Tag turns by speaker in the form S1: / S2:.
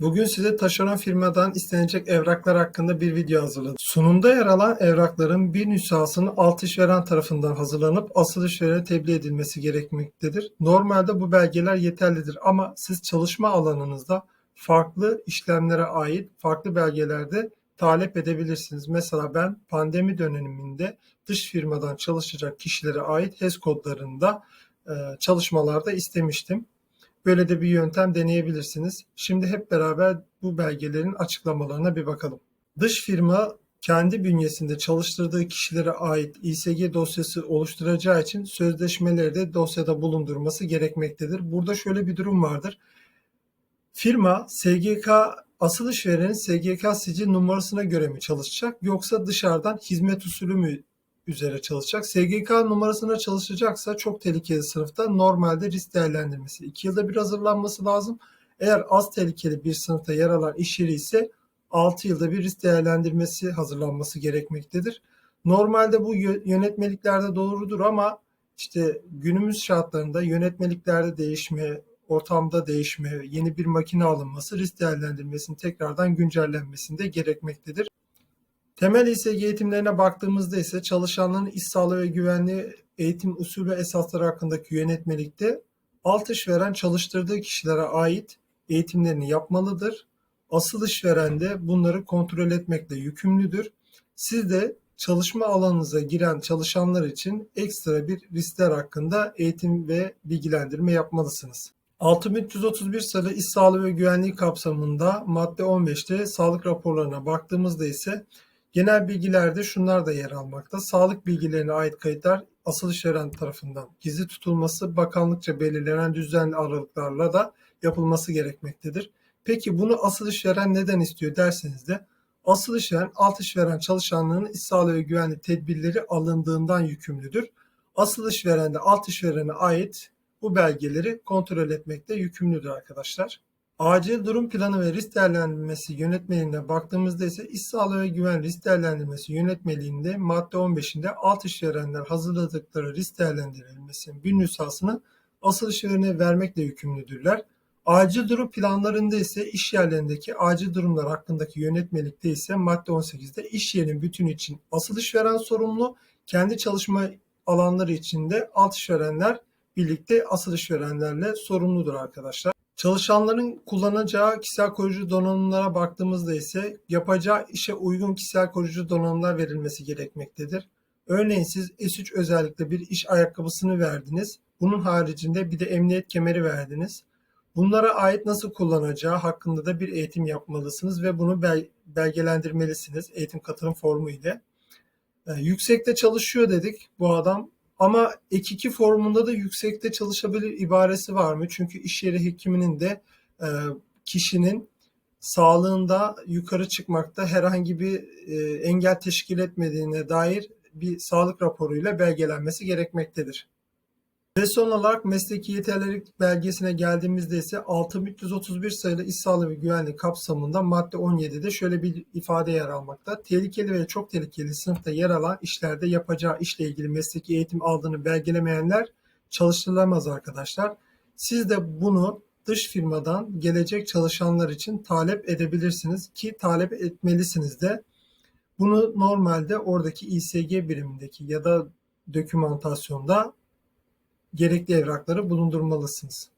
S1: Bugün size taşeron firmadan istenecek evraklar hakkında bir video hazırladım. Sunumda yer alan evrakların bir nüshasının alt işveren tarafından hazırlanıp asıl işverene tebliğ edilmesi gerekmektedir. Normalde bu belgeler yeterlidir ama siz çalışma alanınızda farklı işlemlere ait farklı belgelerde talep edebilirsiniz. Mesela ben pandemi döneminde dış firmadan çalışacak kişilere ait HES kodlarında çalışmalarda istemiştim. Böyle de bir yöntem deneyebilirsiniz. Şimdi hep beraber bu belgelerin açıklamalarına bir bakalım. Dış firma kendi bünyesinde çalıştırdığı kişilere ait İSG dosyası oluşturacağı için sözleşmeleri de dosyada bulundurması gerekmektedir. Burada şöyle bir durum vardır. Firma SGK asıl işverenin SGK sicil numarasına göre mi çalışacak yoksa dışarıdan hizmet usulü mü üzere çalışacak? SGK numarasına çalışacaksa çok tehlikeli sınıfta normalde risk değerlendirmesi 2 yılda bir hazırlanması lazım. Eğer az tehlikeli bir sınıfta yer alan iş yeri ise 6 yılda bir risk değerlendirmesi hazırlanması gerekmektedir. Normalde bu yönetmeliklerde doğrudur ama işte günümüz şartlarında yönetmeliklerde değişme, ortamda değişme, yeni bir makine alınması risk değerlendirmesinin tekrardan güncellenmesinde gerekmektedir. Temel İSG eğitimlerine baktığımızda ise çalışanların iş sağlığı ve güvenliği eğitim usulü ve esasları hakkındaki yönetmelikte alt işveren çalıştırdığı kişilere ait eğitimlerini yapmalıdır. Asıl işveren de bunları kontrol etmekle yükümlüdür. Siz de çalışma alanınıza giren çalışanlar için ekstra bir riskler hakkında eğitim ve bilgilendirme yapmalısınız. 6331 sayılı iş sağlığı ve güvenliği kapsamında madde 15'te sağlık raporlarına baktığımızda ise genel bilgilerde şunlar da yer almakta. Sağlık bilgilerine ait kayıtlar asıl işveren tarafından gizli tutulması bakanlıkça belirlenen düzenli aralıklarla da yapılması gerekmektedir. Peki bunu asıl işveren neden istiyor derseniz de asıl işveren alt işveren çalışanlarının iş sağlığı ve güvenlik tedbirleri alındığından yükümlüdür. Asıl işveren de alt işverene ait bu belgeleri kontrol etmekte yükümlüdür arkadaşlar. Acil durum planı ve risk değerlendirmesi yönetmeliğine baktığımızda ise iş sağlığı ve güven risk değerlendirmesi yönetmeliğinde madde 15'inde alt işverenler hazırladıkları risk değerlendirilmesinin bir nüshasını asıl işverene vermekle yükümlüdürler. Acil durum planlarında ise iş yerlerindeki acil durumlar hakkındaki yönetmelikte ise madde 18'de iş yerinin bütünü için asıl işveren sorumlu, kendi çalışma alanları içinde alt işverenler birlikte asıl işverenlerle sorumludur arkadaşlar. Çalışanların kullanacağı kişisel koruyucu donanımlara baktığımızda ise yapacağı işe uygun kişisel koruyucu donanımlar verilmesi gerekmektedir. Örneğin siz S3 özellikle bir iş ayakkabısını verdiniz. Bunun haricinde bir de emniyet kemeri verdiniz. Bunlara ait nasıl kullanacağı hakkında da bir eğitim yapmalısınız ve bunu belgelendirmelisiniz eğitim katılım formu ile. Ee, yüksekte çalışıyor dedik bu adam ama ek 2 formunda da yüksekte çalışabilir ibaresi var mı? Çünkü iş yeri hekiminin de e, kişinin sağlığında yukarı çıkmakta herhangi bir e, engel teşkil etmediğine dair bir sağlık raporuyla belgelenmesi gerekmektedir. Ve son olarak mesleki yeterlilik belgesine geldiğimizde ise 6331 sayılı iş sağlığı ve güvenlik kapsamında madde 17'de şöyle bir ifade yer almakta. Tehlikeli ve çok tehlikeli sınıfta yer alan işlerde yapacağı işle ilgili mesleki eğitim aldığını belgelemeyenler çalıştırılamaz arkadaşlar. Siz de bunu dış firmadan gelecek çalışanlar için talep edebilirsiniz ki talep etmelisiniz de. Bunu normalde oradaki İSG birimindeki ya da dokümantasyonda gerekli evrakları bulundurmalısınız.